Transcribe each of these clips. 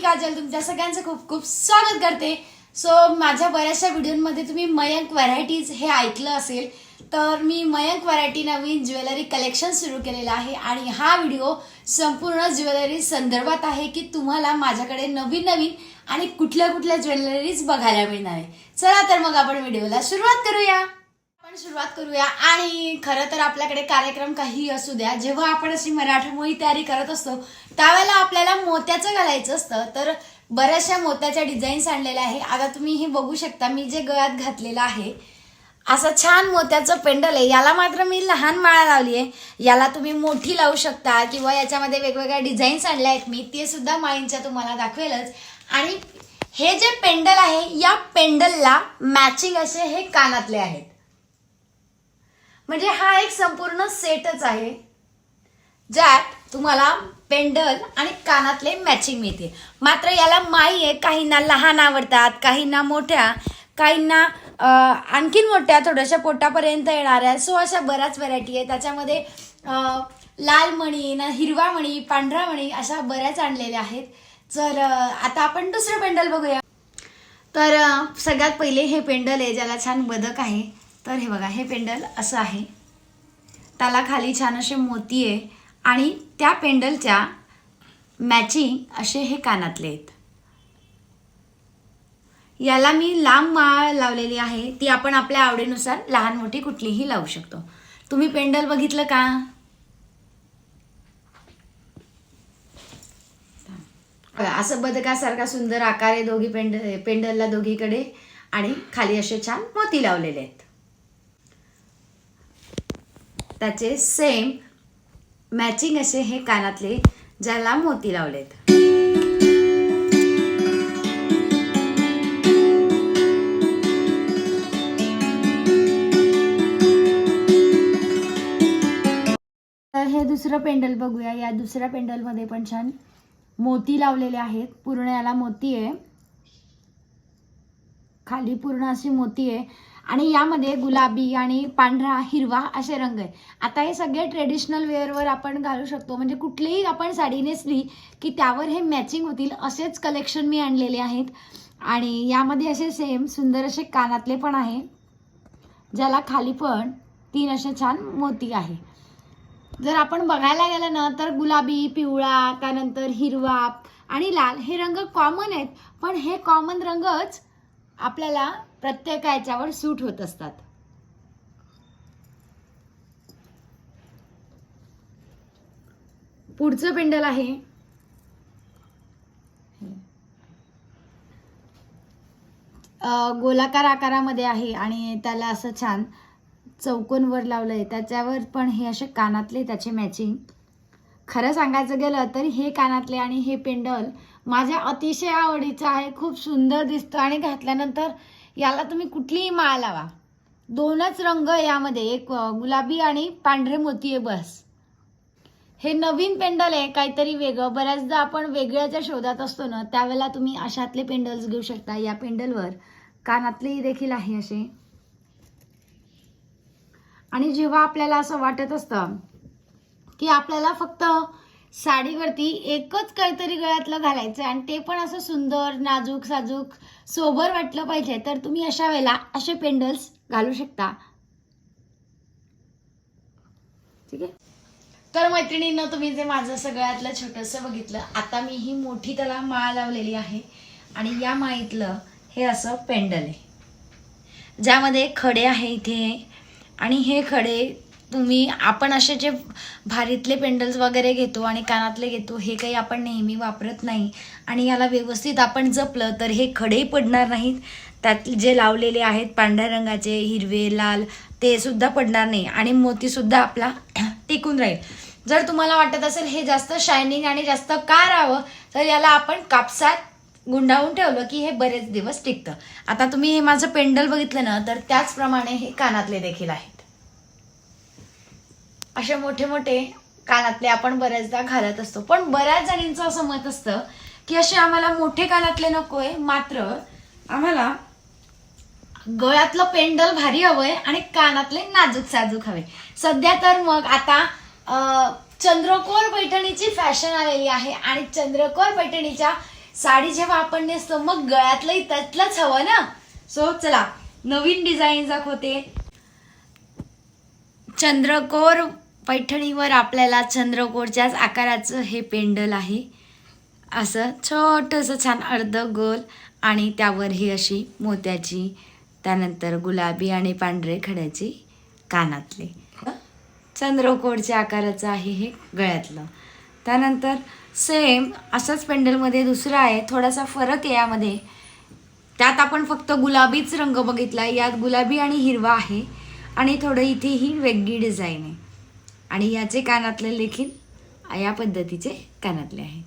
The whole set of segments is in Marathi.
काजल तुमच्या सगळ्यांचं खूप खूप स्वागत करते. सो माझ्या बऱ्याचशा व्हिडिओमध्ये तुम्ही मयंक व्हरायटीज हे ऐकलं असेल तर मी मयंक व्हरायटी नवीन ज्वेलरी कलेक्शन सुरू केलेलं आहे आणि हा व्हिडिओ संपूर्ण ज्वेलरी संदर्भात आहे की तुम्हाला माझ्याकडे नवीन नवीन आणि कुठल्या कुठल्या ज्वेलरीज बघायला मिळणार आहे. चला तर मग आपण व्हिडिओला सुरुवात करूया. आपण सुरुवात करूया आणि खरं तर आपल्याकडे कार्यक्रम काही असू द्या. जेव्हा आपण अशी मराठमोळी तयारी करत असतो त्यावेळेला आपल्याला मोत्याचं घालायचं असतं. तर बऱ्याचशा मोत्याच्या डिझाईन्स आणलेल्या आहे आता तुम्ही हे बघू शकता मी जे गळ्यात घातलेलं आहे असं छान मोत्याचं पेंडल आहे. याला मात्र मी लहान माळा लावली आहे याला तुम्ही मोठी लावू शकता किंवा याच्यामध्ये वेगवेगळ्या डिझाईन्स आणल्या आहेत. मी ते सुद्धा माळींच्या तुम्हाला दाखवेलच. आणि हे जे पेंडल आहे या पेंडलला मॅचिंग असे हे कानातले आहेत. म्हणजे हा एक संपूर्ण सेटच आहे ज्यात तुम्हाला पेंडल आणि कानातले मॅचिंग मिळते. मात्र याला माई आहे काहींना लहान आवडतात काहींना मोठ्या काहींना आणखीन मोठ्या थोड्याशा पोटापर्यंत येणाऱ्या सो अशा बऱ्याच व्हरायटी आहे त्याच्यामध्ये लाल मणी ना हिरवा मणी पांढरा मणी अशा बऱ्याच आणलेल्या आहेत. तर आता आपण दुसरं पेंडल बघूया. तर सगळ्यात पहिले हे पेंडल आहे ज्याला छान बदक आहे. तर हे बघा हे पेंडल असं आहे. त्याला खाली छान असे मोती आहे. आणि त्या पेंडलच्या मॅचिंग असे हे कानातले आहेत. याला मी लांब माळ लावलेली आहे. ती आपण आपल्या आवडीनुसार लहान मोठी कुठलीही लावू शकतो. तुम्ही पेंडल बघितलं का? असं बदकासारखा सुंदर आकार आहे दोघी पेंड पेंडलला दोघीकडे आणि खाली असे छान मोती लावलेले आहेत. त्याचे सेम मॅचिंग असे हे कानातले ज्याला मोती लावलेत. तर हे दुसरं पेंडल बघूया. या दुसऱ्या पेंडलमध्ये पण छान मोती लावलेले आहेत. पूर्ण याला मोती आहे. खाली पूर्ण अशी मोती आहे. आणि यामध्ये गुलाबी आणि पांढरा हिरवा असे रंग आहे आता हे सगळे ट्रेडिशनल वेअरवर आपण घालू शकतो. म्हणजे कुठलीही आपण साडी नेसली की त्यावर हे मॅचिंग होतील असेच कलेक्शन मी आणलेले आहेत. आणि यामध्ये असे सेम सुंदर असे कानातले पण आहे ज्याला खाली पण तीन असे छान मोती आहे. जर आपण बघायला गेलं ना तर गुलाबी पिवळा त्यानंतर हिरवा आणि लाल हे रंग कॉमन आहेत. पण हे कॉमन रंगच आपल्याला प्रत्येक याच्यावर सूट होत असतात. पुढचं पेंडल आहे. गोलाकार आकारामध्ये आहे आणि त्याला असं छान चौकोन वर लावलं आहे त्याच्यावर पण हे असे कानातले त्याचे मॅचिंग खरं सांगायचं गेलं तर हे कानातले आणि हे पेंडल माझ्या अतिशय आवडीचं आहे. खूप सुंदर दिसतं आणि घातल्यानंतर याला तुम्ही कुठलीही माळ लावा. दोनच रंग यामध्ये एक गुलाबी आणि पांढरे मोती आहे बस. हे नवीन पेंडल आहे काहीतरी वेगळं. बऱ्याचदा आपण वेगळ्याच्या शोधात असतो ना त्यावेळेला तुम्ही अशातले पेंडल्स घेऊ शकता. या पेंडलवर कानातलेही देखील आहे असे. आणि जेव्हा आपल्याला असं वाटत असतं की आपल्याला फक्त साडीवरती एकच काहीतरी गळ्यातलं घालायचं आणि ते पण असं सुंदर नाजूक साजूक सोबर वाटलं पाहिजे. तर तुम्ही अशा वेळेला असे पेंडल्स घालू शकता. ठीक आहे? तर मैत्रिणींना तुम्ही जे माझं सगळ्यातलं छोटंसं बघितलं आता मी ही मोठी त्याला माळ लावलेली आहे. आणि या माळीतलं हे असं पेंडल आहे. ज्यामध्ये खडे आहे इथे. आणि हे खडे तुम्ही आपण असे जे भारीतले पेंडल्स वगैरे घेतो आणि कानातले घेतो हे काही आपण नेहमी वापरत नाही. आणि याला व्यवस्थित आपण जपलं तर हे खडेही पडणार नाहीत. त्यात जे लावलेले आहेत पांढऱ्या रंगाचे हिरवे लाल ते सुद्धा पडणार नाही. आणि मोतीसुद्धा आपला टिकून राहील. जर तुम्हाला वाटत असेल हे जास्त शायनिंग आणि जास्त का राहावं तर याला आपण कापसात गुंडाळून ठेवलं की हे बरेच दिवस टिकतं. आता तुम्ही हे माझं पेंडल बघितलं ना तर त्याचप्रमाणे हे कानातले देखील आहे. असे मोठे मोठे कानातले आपण बऱ्याचदा घालत असतो. पण बऱ्याच जणींचं असं मत असतं की असे आम्हाला मोठे कानातले नकोय मात्र आम्हाला गळ्यातलं पेंडल भारी हवंय आणि कानातले नाजूक साजूक हवे. सध्या तर मग आता चंद्रकोर पैठणीची फॅशन आलेली आहे आणि चंद्रकोर पैठणीच्या साडी जेव्हा आपण नेसतो मग गळ्यातलंही त्यातलंच हवं ना? सो चला नवीन डिझाईन दाखवते. चंद्रकोर पैठणीवर आपल्याला चंद्रकोरच्याच आकाराचं हे पेंडल आहे. असं छोटंसं छान अर्ध गोल आणि त्यावर ही अशी मोत्याची त्यानंतर गुलाबी आणि पांढरे खड्याची कानातले. चंद्रकोरच्या आकाराचं आहे हे गळ्यातलं. त्यानंतर सेम असंच पेंडलमध्ये दुसरं आहे थोडासा फरक आहे यामध्ये. त्यात आपण फक्त गुलाबीच रंग बघितला यात गुलाबी आणि हिरवा आहे आणि थोडं इथे ही वेगळी डिझाईन आहे. आणि याचे कानातले देखील या पद्धतीचे कानातले आहेत.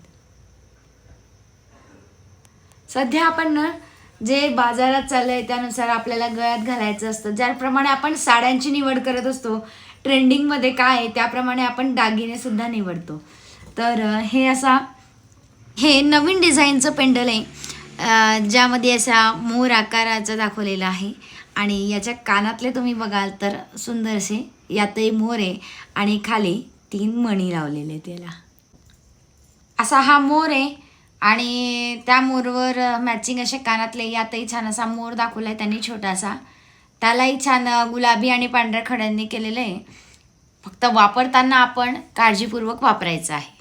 सध्या आपण ना जे बाजारात चाललं आहे त्यानुसार आपल्याला गळ्यात घालायचं असतं. ज्याप्रमाणे आपण साड्यांची निवड करत असतो ट्रेंडिंगमध्ये काय आहे त्याप्रमाणे आपण दागिनेसुद्धा निवडतो. तर हे असा हे नवीन डिझाईनचं पेंडल आहे. ज्यामध्ये असा मोर आकाराचं दाखवलेलं आहे. आणि याच्या कानातले तुम्ही बघाल तर सुंदरसे यातही मोर आहे आणि खाली तीन मणी लावलेले आहेत त्याला. असा हा मोर आहे आणि त्या मोरवर मॅचिंग असे कानातले यातही छान असा मोर दाखवला आहे त्यांनी छोटासा. त्यालाही छान गुलाबी आणि पांढऱ्या खड्यांनी केलेलं आहे. फक्त वापरताना आपण काळजीपूर्वक वापरायचं आहे.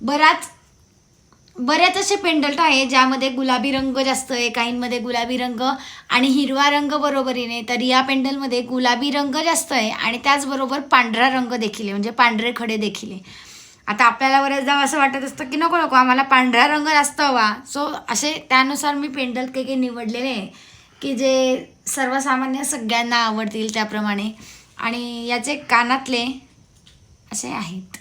बराच बऱ्याच असे पेंडल्ट आहे ज्यामध्ये गुलाबी रंग जास्त आहे काहींमध्ये गुलाबी रंग आणि हिरवा रंग बरोबरीने. तर या पेंडलमध्ये गुलाबी रंग जास्त आहे आणि त्याचबरोबर पांढरा रंग देखील आहे म्हणजे पांढरे खडे देखील आहे. आता आपल्याला बऱ्याचदा असं वाटत असतं की नको नको आम्हाला पांढरा रंग जास्त हवा. सो असे त्यानुसार मी पेंडल काही काही निवडलेले आहे की जे सर्वसामान्य सगळ्यांना आवडतील त्याप्रमाणे. आणि याचे कानातले असे आहेत.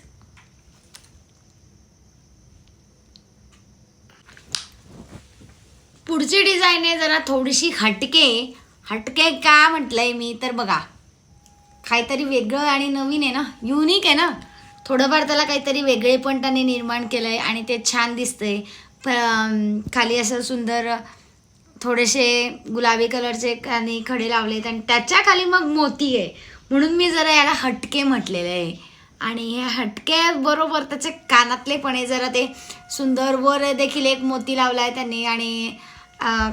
पुढची डिझाईन आहे जरा थोडीशी हटके. हटके का म्हटलंय मी तर बघा. काहीतरी वेगळं आणि नवीन आहे ना? युनिक आहे ना? थोडंफार त्याला काहीतरी वेगळेपण त्याने निर्माण केलं आहे आणि ते छान दिसतंय. प खाली असं सुंदर थोडेसे गुलाबी कलरचे आणि खडे लावले आहेत आणि त्याच्याखाली मग मोती आहे. म्हणून मी जरा याला हटके म्हटलेलं आहे. आणि हे हटके बरोबर त्याचे कानातले पण आहे. जरा ते सुंदर वर देखील एक मोती लावला आहे त्यांनी आणि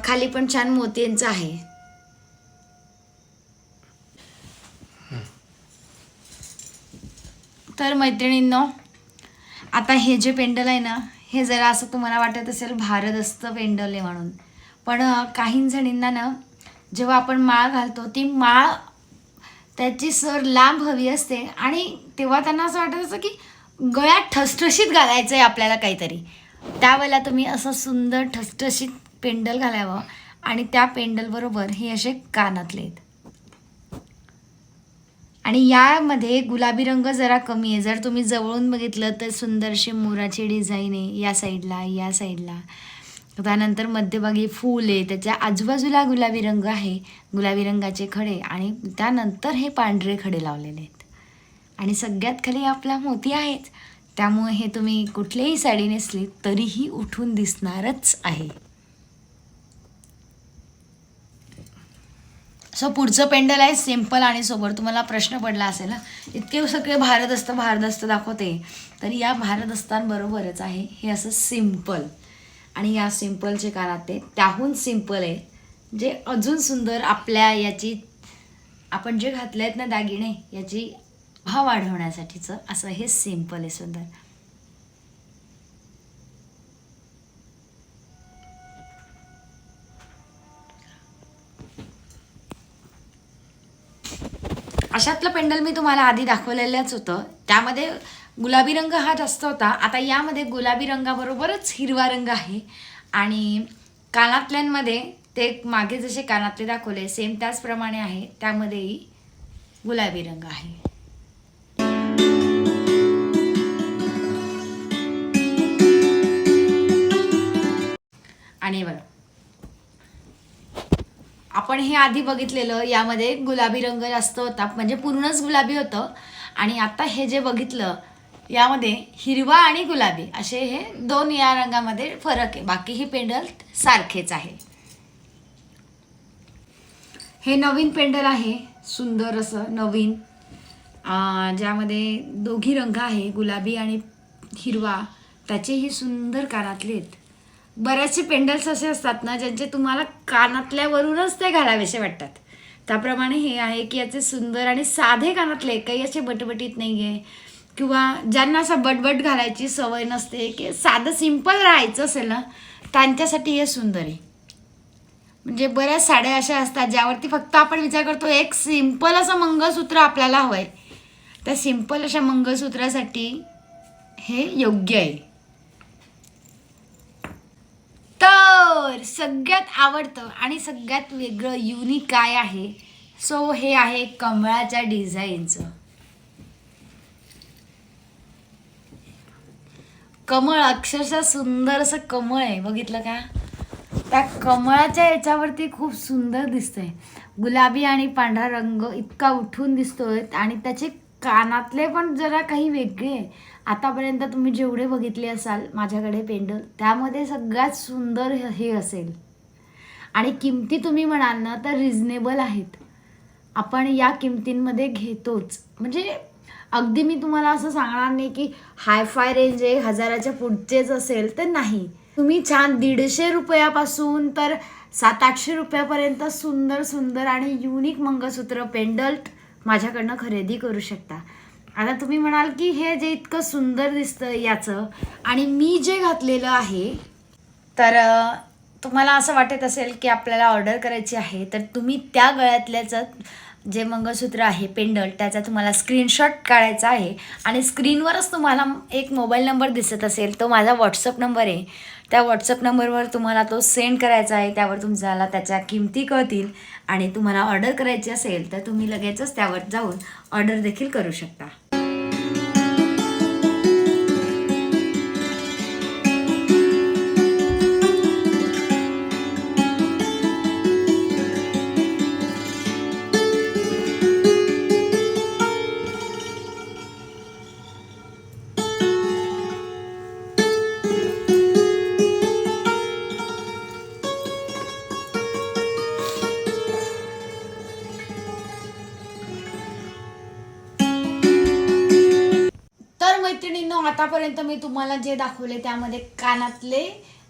खाली पण छान मोत्यांचं आहे. तर मैत्रिणींनो आता हे जे पेंडल आहे ना हे जरा असं तुम्हाला वाटत असेल भारदस्त पेंडल आहे म्हणून. पण काही जणींना ना जेव्हा आपण माळ घालतो ती माळ त्याची सर लांब हवी असते आणि तेव्हा त्यांना असं वाटत असतं की गळ्यात ठसठशीत घालायचं आहे आपल्याला काहीतरी. त्यावेळेला तुम्ही असं सुंदर ठसठशीत पेंडल घालावं आणि त्या पेंडलबरोबर हे असे कानातले आहेत. आणि यामध्ये गुलाबी रंग जरा कमी आहे. जर तुम्ही जवळून बघितलं तर सुंदरशी मोराची डिझाईन आहे या साईडला या साईडला. त्यानंतर मध्यभागी फूल आहे. त्याच्या आजूबाजूला गुलाबी रंग आहे. गुलाबी रंगाचे खडे आणि त्यानंतर हे पांढरे खडे लावलेले आहेत. आणि सगळ्यात खाली आपला मोती आहेच. त्यामुळे हे तुम्ही कुठलीही साडी नेसली तरीही उठून दिसणारच आहे. सो पुढचं पेंडल आहे सिंपल आणि सोबर. तुम्हाला प्रश्न पडला असेल ना इतके सगळे भारदस्त भारदस्त दाखवते. तर या भारदस्तांबरोबरच आहे हे असं सिंपल आणि या सिम्पलचे कानात ते त्याहून सिंपल आहे. जे अजून सुंदर आपल्या याची आपण जे घातले आहेत ना दागिने याची भाव वाढवण्यासाठीचं असं हे सिंपल आहे सुंदर. अशातलं पेंडल मी तुम्हाला आधी दाखवलेलंच होतं. त्यामध्ये गुलाबी रंग हा जास्त होता. आता यामध्ये गुलाबी रंगाबरोबरच हिरवा रंग आहे. आणि कानातल्यांमध्ये ते मागे जसे कानातले दाखवले सेम त्याचप्रमाणे आहे. त्यामध्येही गुलाबी रंग आहे. आणि बघा. आपण हे आधी बघितलेलं यामध्ये गुलाबी रंग जास्त होता म्हणजे पूर्णच गुलाबी होतं. आणि आता हे जे बघितलं यामध्ये हिरवा आणि गुलाबी असे हे दोन या रंगामध्ये फरक आहे. बाकी ही पेंडल सारखेच आहे. हे नवीन पेंडल आहे सुंदर असं नवीन. ज्यामध्ये दोघी रंग आहे गुलाबी आणि हिरवा. त्याचेही सुंदर कानातले आहेत. बरेचसे पेंडल्स असे असतात ना ज्यांचे तुम्हाला कानातल्यावरूनच ते घालावेसे वाटतात. त्याप्रमाणे हे आहे की याचे सुंदर आणि साधे कानातले काही असे बटबटीत नाही आहे किंवा ज्यांना असं बटबट घालायची सवय नसते की साधं सिंपल राहायचं असेल ना त्यांच्यासाठी हे सुंदर आहे. म्हणजे बऱ्याच साड्या अशा असतात ज्यावरती फक्त आपण विचार करतो एक सिंपल असं मंगळसूत्र आपल्याला हवं आहे त्या सिंपल अशा मंगळसूत्रासाठी हे योग्य आहे. तर सगळ्यात आवडतं आणि सगळ्यात वेगळं युनिक काय आहे? सो हे आहे कमळाच्या डिझाईनचं कमळ अक्षरशः सुंदर असं कमळ आहे. बघितलं का? त्या कमळाच्या याच्यावरती खूप सुंदर दिसतंय. गुलाबी आणि पांढरा रंग इतका उठून दिसतोय आणि त्याचे कानातले पण जरा काही वेगळे आतापर्यंत तुम्ही जेवढे बघितले असाल माझ्याकडे पेंडल त्यामध्ये सगळ्यात सुंदर हे- असेल. आणि किमती तुम्ही म्हणाल ना तर रिजनेबल आहेत. आपण या किमतींमध्ये घेतोच. म्हणजे अगदी मी तुम्हाला असं सांगणार नाही की हाय फाय रेंज आहे हजाराच्या पुढचेच असेल तर नाही. तुम्ही छान दीडशे रुपयापासून तर सात आठशे रुपयापर्यंत सुंदर सुंदर आणि युनिक मंगळसूत्र पेंडल्ट माझ्याकडनं खरेदी करू शकता. आता तुम्ही म्हणाल की हे जे इतकं सुंदर दिसतं याचं आणि मी जे घातलेलं आहे तर तुम्हाला असं वाटत असेल की आपल्याला ऑर्डर करायची आहे तर तुम्ही त्या गळ्यातल्याचं जे मंगळसूत्र आहे पेंडल त्याचा तुम्हाला स्क्रीनशॉट काढायचा आहे आणि स्क्रीनवरच तुम्हाला एक मोबाईल नंबर दिसत असेल तो माझा व्हॉट्सअप नंबर आहे. त्या व्हॉट्सअप नंबरवर तुम्हाला तो सेंड करायचा आहे त्यावर तुमच्याला त्याच्या किमती कळतील आणि तुम्हाला ऑर्डर करायची असेल तर तुम्ही लगेचच त्यावर जाऊन ऑर्डर देखील करू शकता. आतापर्यंत मी तुम्हाला जे दाखवले त्यामध्ये कानातले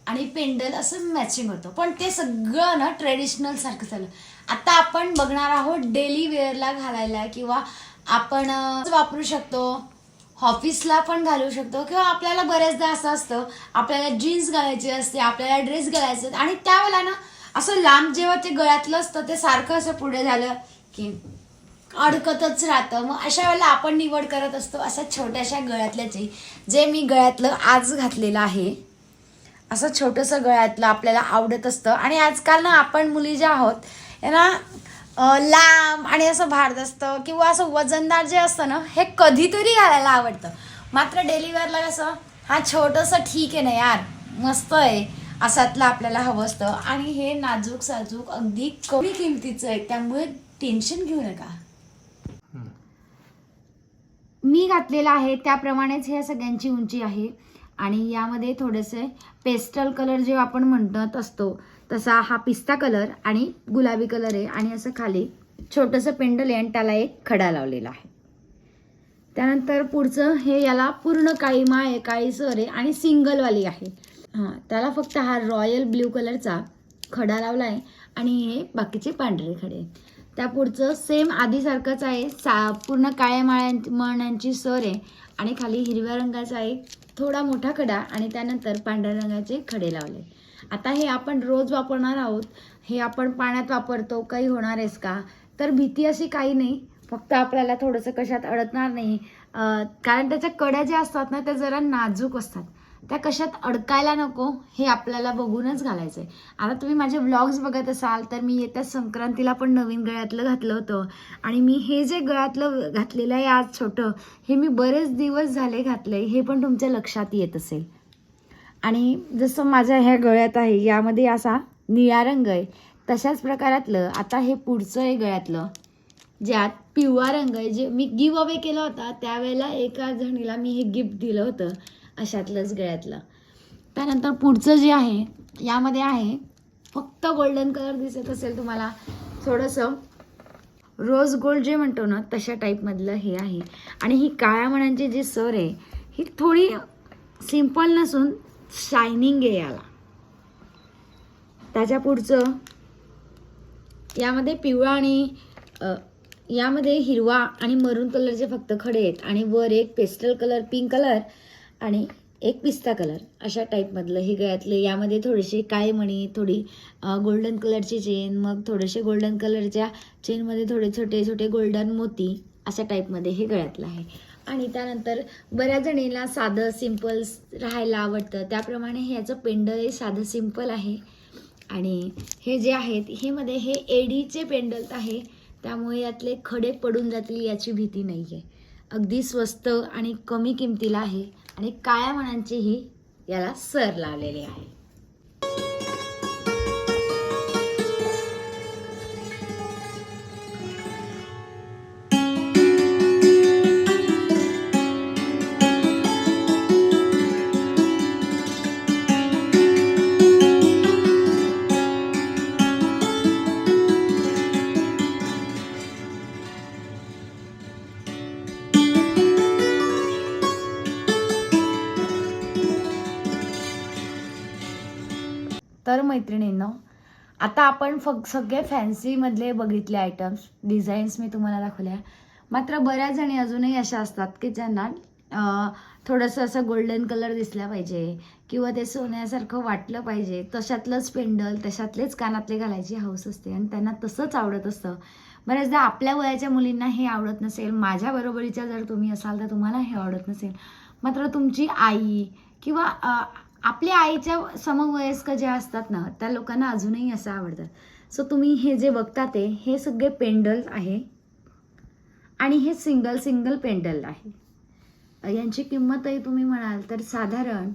आणि पेंडल असं मॅचिंग होतं. पण ते सगळं ना ट्रेडिशनल सारखं झालं. आता आपण बघणार आहोत डेली वेअरला घालायला किंवा आपण वापरू शकतो ऑफिसला पण घालू शकतो किंवा आपल्याला बऱ्याचदा असं असतं आपल्याला जीन्स घालायची असते आपल्याला ड्रेस घालायचे आणि त्यावेळेला ना असं लांब जेव्हा ते गळ्यातलं असतं ते सारखं असं पुढे झालं की अडकतच राहतं. मग अशा वेळेला आपण निवड करत असतो अशा छोट्याशा गळ्यातल्याचे जे मी गळ्यातलं आज घातलेलं आहे. असं छोटंसं गळ्यातलं आपल्याला आवडत असतं. आणि आजकाल ना आपण मुली ज्या आहोत यांना लांब आणि असं भारत असतं किंवा असं वजनदार जे असतं ना हे कधीतरी घालायला आवडतं. मात्र डेलिव्हरला कसं हा छोटंसं ठीक आहे ना यार. मस्त आहे. असातलं आपल्याला हवं असतं. आणि हे नाजूक साजूक अगदी कमी किमतीचं आहे. त्यामुळे टेन्शन घेऊ नका. मी घातलेलं आहे त्याप्रमाणेच ह्या सगळ्यांची उंची आहे. आणि यामध्ये थोडेसे पेस्टल कलर जे आपण म्हणत असतो तसा हा पिस्ता कलर आणि गुलाबी कलर आहे. आणि असं खाली छोटंसं पेंडल आहे आणि त्याला एक खडा लावलेला आहे. त्यानंतर पुढचं हे याला पूर्ण काळीमा आहे काळी सर आहे आणि सिंगलवाली आहे. हां त्याला फक्त हा रॉयल ब्ल्यू कलरचा खडा लावला आहे आणि हे बाकीचे पांढरे खडे त्या पुढचं सेम आधीसारखंच आहे. सा पूर्ण काळ्या माळ्यां मण्यांची सर आहे. आणि खाली हिरव्या रंगाचा एक थोडा मोठा खडा आणि त्यानंतर पांढऱ्या रंगाचे खडे लावले. आता हे आपण रोज वापरणार आहोत. हे आपण पाण्यात वापरतो. काही होणार आहेस का? तर भीती अशी काही नाही. फक्त आपल्याला थोडंसं कशात अडकणार नाही. कारण त्याच्या कड्या ज्या असतात ना त्या जरा नाजूक असतात. त्या कशात अडकायला नको हे आपल्याला बघूनच घालायचं आहे आता तुम्ही माझे ब्लॉग्स बघत असाल तर मी येत्या संक्रांतीला पण नवीन गळ्यातलं घातलं होतं. आणि मी हे जे गळ्यातलं घातलेलं आहे आज छोटं हे मी बरेच दिवस झाले घातलं हे पण तुमच्या लक्षात येत असेल. आणि जसं माझ्या ह्या गळ्यात आहे यामध्ये असा निळा रंग आहे. तशाच प्रकारातलं आता हे पुढचं आहे गळ्यातलं ज्यात पिवळा रंग आहे. जे मी गिव अवे केला होता त्यावेळेला एका जणीला मी हे गिफ्ट दिलं होतं. अशातलंच गळ्यातलं. त्यानंतर पुढचं जे आहे यामध्ये आहे फक्त गोल्डन कलर दिसत असेल तुम्हाला थोडंसं रोज गोल्ड जे म्हणतो ना तशा टाईपमधलं हे आहे. आणि ही काळ्या मणांची जी सर आहे ही थोडी सिंपल नसून शायनिंग आहे याला. त्याच्या पुढचं यामध्ये पिवळा आणि यामध्ये हिरवा आणि मरून कलरचे फक्त खडे आहेत. आणि वर एक पेस्टल कलर पिंक कलर आणि एक पिस्ता कलर अशा टाईपमधलं हे गळ्यातले. यामध्ये थोडेसे काळे मणी थोडी गोल्डन कलरची चेन मग थोडेसे गोल्डन कलरच्या चेनमध्ये थोडे छोटे छोटे गोल्डन मोती अशा टाईपमध्ये हे गळ्यातलं आहे. आणि त्यानंतर बऱ्याच जणीला साधं सिंपल राहायला आवडतं. त्याप्रमाणे ह्याचं पेंडल पेंडलही साधं सिंपल आहे. आणि हे जे आहेत हे मध्ये हे एडीचे पेंडल आहे. त्यामुळे यातले खडे पडून जातील याची भीती नाही आहे अगदी स्वस्त आणि कमी किमतीला आहे. आणि काळ्या मणांचीही याला सर लावलेली आहे. मैत्रिणींनो आता आपण फक्त सगळे फॅन्सीमधले बघितले आयटम्स डिझाईन्स मी तुम्हाला दाखवल्या मात्र बऱ्याच जणी अजूनही अशा असतात की ज्यांना थोडंसं असं गोल्डन कलर दिसला पाहिजे किंवा ते सोन्यासारखं वाटलं पाहिजे. तशातलंच पेंडल तशातलेच कानातले घालायची हौस असते आणि त्यांना तसंच आवडत असतं. बऱ्याचदा आपल्या वयाच्या मुलींना हे आवडत नसेल माझ्या बरोबरीच्या जर तुम्ही असाल तर तुम्हाला हे आवडत नसेल. मात्र तुमची आई किंवा आपल्या आईच्या समवयस्क ज्या असतात ना त्या लोकांना अजूनही असं आवडतं सो तुम्ही हे जे बघता ते हे सगळे पेंडल्स आहे. आणि हे सिंगल सिंगल पेंडल आहे. यांची किंमतही तुम्ही म्हणाल तर साधारण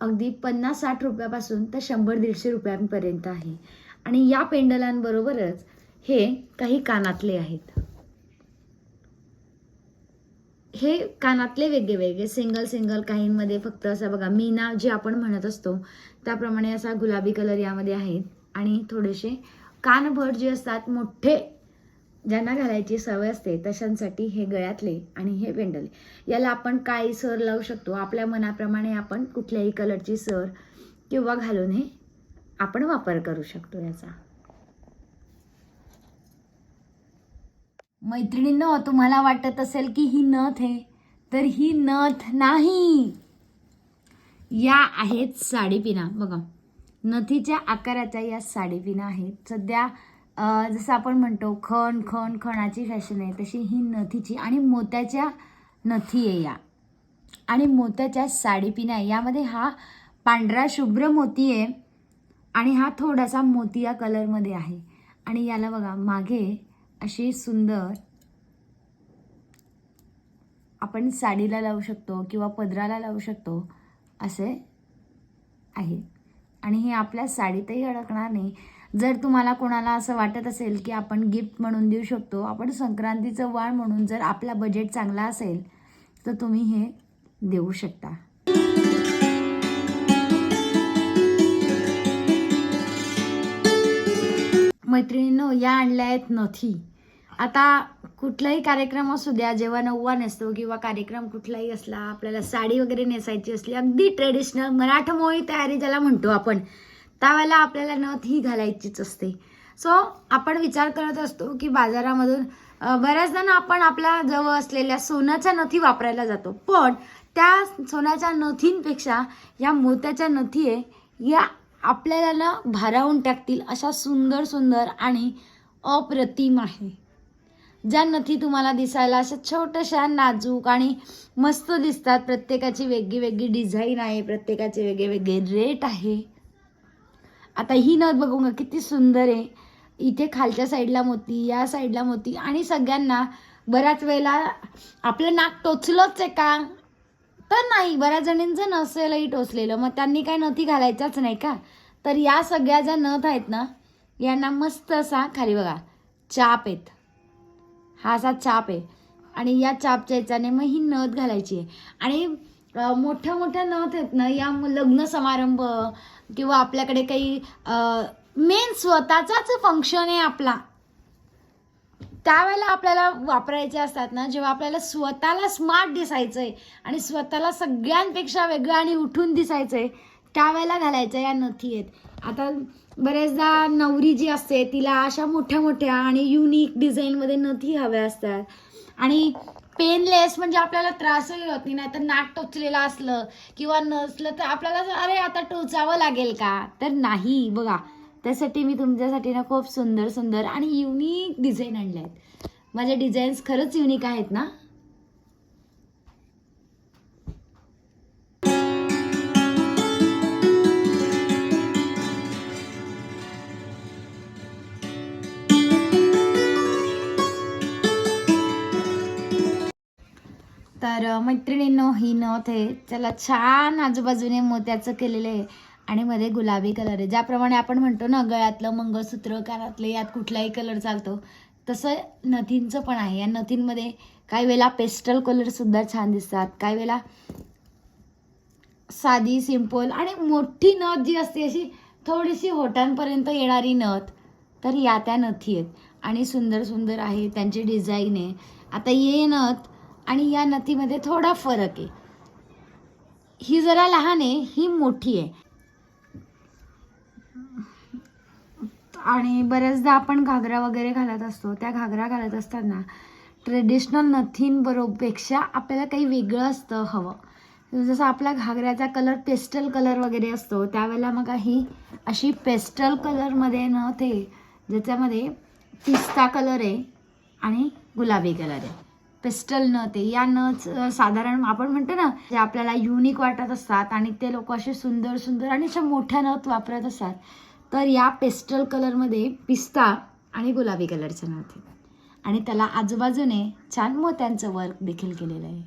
अगदी पन्नास साठ रुपयापासून तर शंभर दीडशे रुपयांपर्यंत आहे. आणि या पेंडलांबरोबरच हे काही कानातले आहेत. हे कानातले वेगळे वेगळे सिंगल सिंगल काहींमध्ये फक्त असं बघा मीना जे आपण म्हणत असतो त्याप्रमाणे असा गुलाबी कलर यामध्ये आहेत. आणि थोडेसे कानभट जे असतात मोठे ज्यांना घालायची सवय असते तशांसाठी हे गळ्यातले आणि हे वेंडले याला आपण काळी सर लावू शकतो? आपल्या मनाप्रमाणे आपण कुठल्याही कलरची सर किंवा घालून हे आपण वापर करू शकतो याचा. मैत्रिणींनो तुम्हाला वाटत असेल की ही नथ आहे तर ही नथ नाही. या आहेत साडीपिना. बघा नथीच्या आकाराच्या या साडीपिना आहेत. सध्या जसं आपण म्हणतो खण खण खणाची फॅशन आहे तशी ही नथीची आणि मोत्याच्या नथी आहे या. आणि मोत्याच्या साडीपिना आहे. यामध्ये हा पांढरा शुभ्र मोती आहे आणि हा थोडासा मोतिया कलरमध्ये आहे. आणि याला बघा मागे अशी सुंदर आपण साडीला लावू शकतो किंवा पदराला लावू शकतो असे आहे. आणि हे आपल्या साडीतही अडकणार नाही. जर तुम्हाला कोणाला असं वाटत असेल की आपण गिफ्ट म्हणून देऊ शकतो आपण संक्रांतीचं वाळ म्हणून जर आपला बजेट चांगला असेल तर तुम्ही हे देऊ शकता. मैत्रिणींनो या आणल्या आहेत नथी. आता कुठलाही कार्यक्रम असू द्या जेव्हा नववा नसतो किंवा कार्यक्रम कुठलाही असला आपल्याला साडी वगैरे नेसायची असली अगदी ट्रेडिशनल मराठमोळी तयारी ज्याला म्हणतो आपण त्यावेळेला आपल्याला नथ ही घालायचीच असते. सो आपण विचार करत असतो की बाजारामधून बऱ्याचदा ना आपण आपल्या जवळ असलेल्या सोन्याच्या नथी वापरायला जातो. पण त्या सोन्याच्या नथींपेक्षा या मोत्याच्या नथी आहे या आपल्याला ना भारावून टाकतील अशा सुंदर सुंदर आणि अप्रतिम आहे. ज्या नथी तुम्हाला दिसायला अशा छोट्याशा नाजूक आणि मस्त दिसतात. प्रत्येकाची वेगळी वेगळी डिझाईन आहे प्रत्येकाचे वेगळे वेगळे रेट आहे. आता ही नथ बघू का किती सुंदर आहे. इथे खालच्या साईडला मोती या साईडला मोती आणि सगळ्यांना बऱ्याच वेळेला आपलं नाक टोचलंच आहे का? तर नाही बऱ्याच जणींचं नसेलही टोचलेलं. मग त्यांनी काय नथी घालायच्याच नाही का? तर या सगळ्या ज्या नथ आहेत ना यांना मस्त असा खाली बघा चाप आहेत हा असा चाप आहे. आणि या चापच्या याच्याने मग ही नथ घालायची आहे. आणि मोठ्या मोठ्या नथ आहेत ना या लग्न समारंभ किंवा आपल्याकडे काही मेन स्वतःचाच फंक्शन आहे आपला. त्यावेळेला आपल्याला वापरायचे असतात ना जेव्हा आपल्याला स्वतःला स्मार्ट दिसायचंय आणि स्वतःला सगळ्यांपेक्षा वेगळं आणि उठून दिसायचंय त्यावेळेला घालायचं या नथी आहेत. आता बरेचदा नवरी जी असते तिला अशा मोठ्या मोठ्या आणि युनिक डिझाईनमध्ये नथी हव्या असतात. आणि पेनलेस म्हणजे आपल्याला त्रासही होत नाही तर नाक टोचलेलं असलं किंवा नसलं तर आपल्याला असं, अरे आता टोचावं लागेल का? तर नाही बघा. त्यासाठी मी तुमच्यासाठी ना खूप सुंदर सुंदर आणि युनिक डिझाईन आणले आहेत माझ्या डिझाईन्स खरंच युनिक आहेत ना? तर मैत्रिणींनो ही नथ आहे त्याला छान आजूबाजूने मोत्याचं केलेलं आहे आणि मध्ये गुलाबी कलर आहे. ज्याप्रमाणे आपण म्हणतो ना गळ्यातलं मंगळसूत्र कानातलं यात कुठलाही कलर चालतो तसं नथींचं पण आहे. या नथींमध्ये काही वेळेला पेस्टल कलरसुद्धा छान दिसतात. काही वेळेला साधी सिंपल आणि मोठी नथ जी असते अशी थोडीशी होटांपर्यंत येणारी नथ तर या त्या नथी आहेत. आणि सुंदर सुंदर आहे त्यांची डिझाईन आहे. आता ये नथ आणि या नथीमध्ये थोडा फरक आहे. ही जरा लहान आहे ही मोठी आहे. आणि बऱ्याचदा आपण घागरा वगैरे घालत असतो त्या घागरा घालत असताना ट्रेडिशनल नथींबरोबरपेक्षा आपल्याला काही वेगळं असतं हवं. जसं आपला घागऱ्याचा कलर पेस्टल कलर वगैरे असतो त्यावेळेला मग ही अशी पेस्टल कलरमध्ये न ते ज्याच्यामध्ये पिस्ता कलर आहे आणि गुलाबी कलर आहे. पेस्टल नथ आहे या नथ साधारण आपण म्हणतो ना जे आपल्याला युनिक वाटत असतात आणि ते लोक असे सुंदर सुंदर आणि अशा मोठ्या नथ वापरत असतात तर या पेस्टल कलरमध्ये पिस्ता आणि गुलाबी कलरच्या नथ आहेत. आणि त्याला आजूबाजूने छान मोत्यांचं वर्क देखील केलेलं आहे.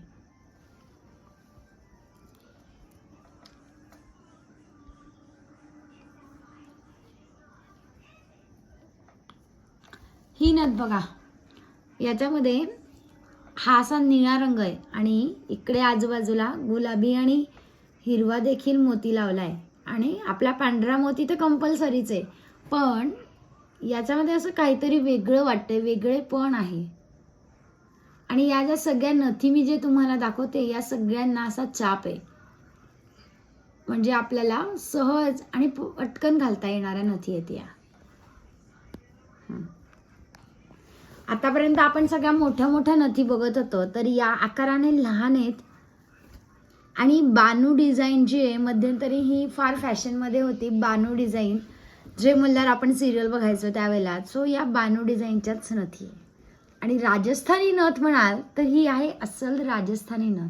ही नथ बघा याच्यामध्ये हा असा निळा रंग आहे आणि इकडे आजूबाजूला गुलाबी आणि हिरवा देखील मोती लावला आहे आणि आपला पांढरा मोती तर कंपल्सरीच आहे. पण याच्यामध्ये असं काहीतरी वेगळं वाटतंय वेगळे पण आहे. आणि या ज्या सगळ्या नथी मी जे तुम्हाला दाखवते या सगळ्यांना असा चाप आहे. म्हणजे आपल्याला सहज आणि पटकन घालता येणाऱ्या नथी आहेत या. आतापर्यंत आपण सगळ्या मोठ्या मोठ्या नथी बघत होतो तर या आकाराने लहान आहेत. आणि बानू डिझाईन जी आहे मध्यंतरी ही फार फॅशनमध्ये होती बानू डिझाईन जे म्हणल्यावर आपण सिरियल बघायचो त्यावेळेला. सो या बानू डिझाईनच्याच नथी आहे. आणि राजस्थानी नथ म्हणाल तर ही आहे अस्सल राजस्थानी नथ.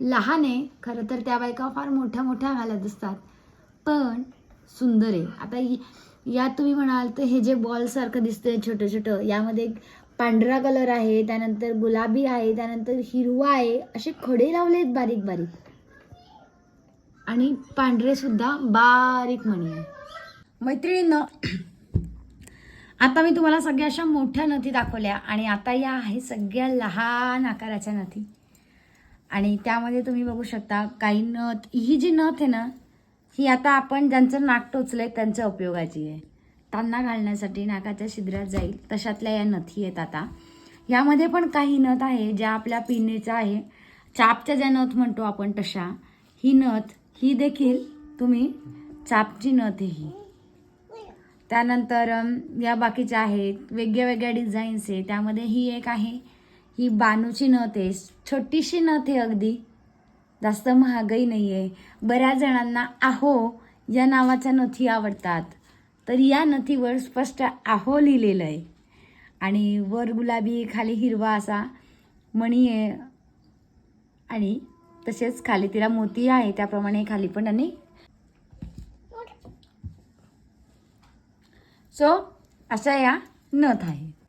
लहान आहे खरं तर त्या बायका फार मोठ्या मोठ्या घालत असतात पण सुंदर आहे. आता ही यात तुम्ही म्हणाल तर हे जे बॉलसारखं दिसतंय छोटं छोटं यामध्ये पांढरा कलर आहे त्यानंतर गुलाबी आहे त्यानंतर हिरवा आहे असे खडे लावले आहेत बारीक बारीक. आणि पांढरे सुद्धा बारीक मणी आहे मैत्रिणींनो आता मी तुम्हाला सगळ्या अशा मोठ्या नथी दाखवल्या आणि आता या आहे सगळ्या लहान आकाराच्या नथी. आणि त्यामध्ये तुम्ही बघू शकता काही नथ ही जी नथ आहे ना ही आता आपण ज्यांचं नाक टोचलं आहे त्यांच्या उपयोगाची आहे. त्यांना घालण्यासाठी नाकाच्या शिद्रात जाईल. तशातल्या या नथी आहेत आता. यामध्ये पण काही नथ आहे ज्या आपल्या पिनेचा आहे. चापच्या ज्या नथ म्हणतो आपण तशा ही नथ ही देखील तुम्ही चापची नथ आहे ही. त्यानंतर या बाकीच्या आहेत. वेगळ्या वेगळ्या डिझाईन्स आहे. त्यामध्ये ही एक आहे. ही बानूची नथ आहे. छोटीशी नथ आहे अगदी. जास्त महागही नाही आहे बऱ्याच जणांना आहो या नावाच्या नथी आवडतात. तर या नथीवर स्पष्ट आहो लिहिलेलं आहे आणि वर गुलाबी खाली हिरवा असा मणी आहे. आणि तसेच खाली तिला मोती आहे. त्याप्रमाणे खाली पण आणि सो अशा या नथ आहे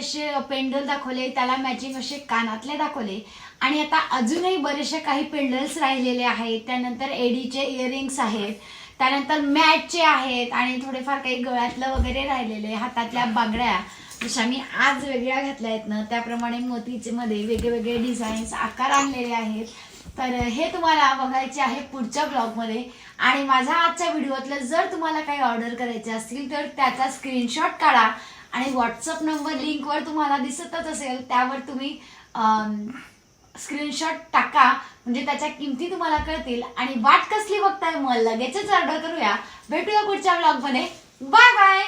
बरेचसे पेंडल दाखवले त्याला मॅचिंग असे कानातले दाखवले. आणि आता अजूनही बरेचसे काही पेंडल्स राहिलेले आहेत. त्यानंतर एडीचे इयरिंग्स आहेत. त्यानंतर मॅटचे आहेत. आणि थोडेफार काही गळ्यातलं वगैरे राहिलेले हातातल्या बागड्या जशा मी आज वेगळ्या घातल्या आहेत ना त्याप्रमाणे मोतीचे मध्ये वेगवेगळे डिझाईन्स आकार आणलेले आहेत. तर हे तुम्हाला बघायचे आहे पुढच्या ब्लॉगमध्ये. आणि माझ्या आजच्या व्हिडिओतलं जर तुम्हाला काही ऑर्डर करायचे असतील तर त्याचा स्क्रीनशॉट काढा. आणि व्हॉट्सअप नंबर लिंकवर तुम्हाला दिसतच असेल त्यावर तुम्ही स्क्रीनशॉट टाका. म्हणजे त्याच्या किमती तुम्हाला कळतील. आणि वाट कसली बघताय मग लगेचच ऑर्डर करूया. भेटूया पुढच्या ब्लॉगमध्ये बाय बाय